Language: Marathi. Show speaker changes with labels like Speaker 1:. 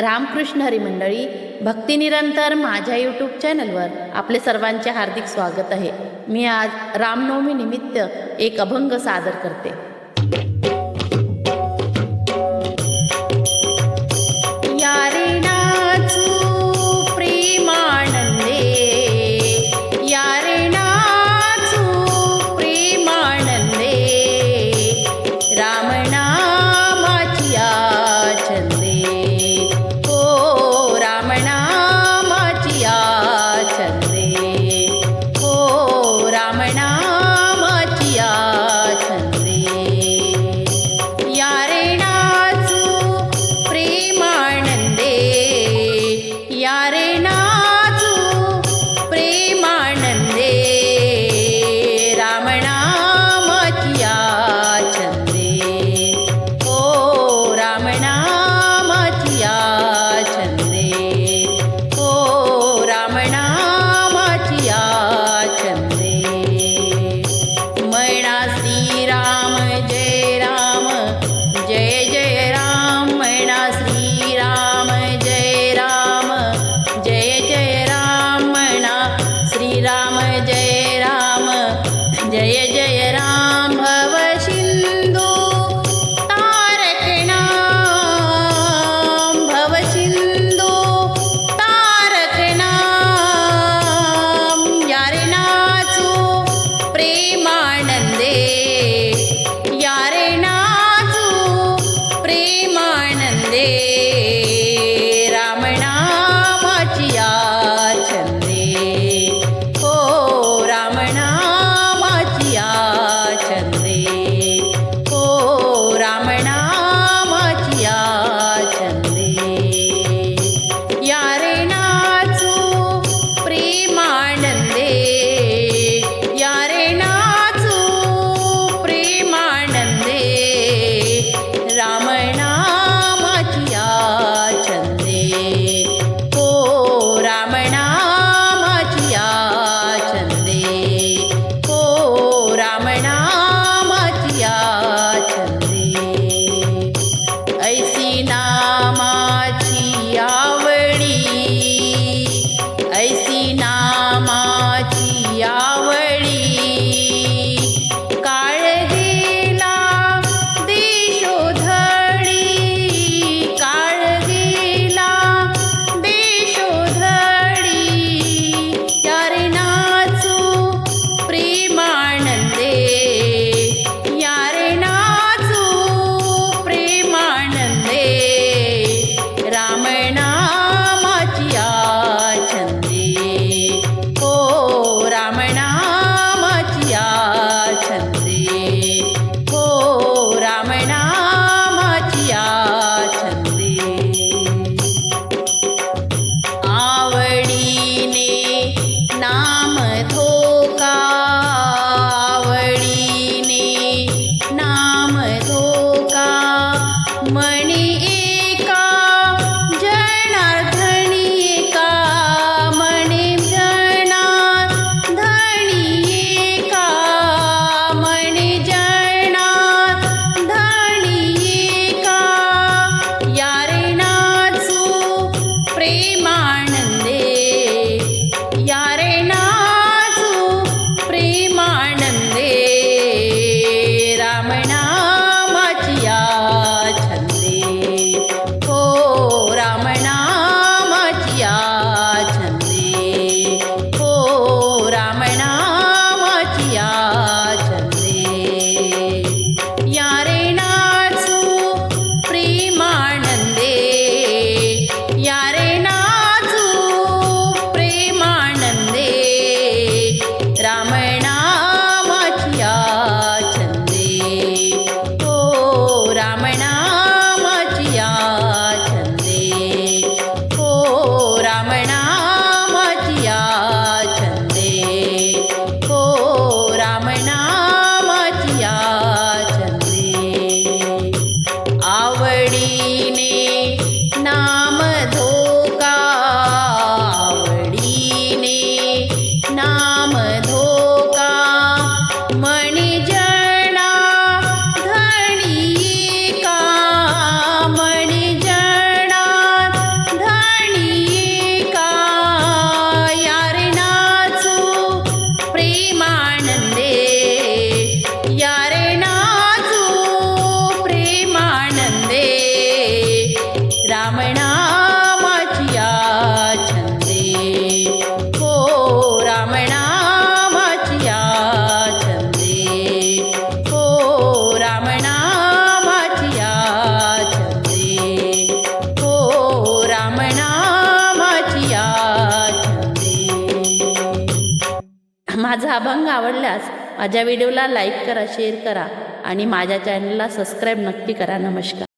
Speaker 1: रामकृष्ण हरी मंडळी भक्तिनिरंतर माझ्या यूट्यूब चॅनलवर आपले सर्वांचे हार्दिक स्वागत आहे. मी आज रामनवमी निमित्त एक अभंग सादर करते. नामा माझा अभंग आवडल्यास माझ्या व्हिडिओला लाईक करा शेअर करा आणि माझ्या चॅनलला सबस्क्राईब नक्की करा. नमस्कार.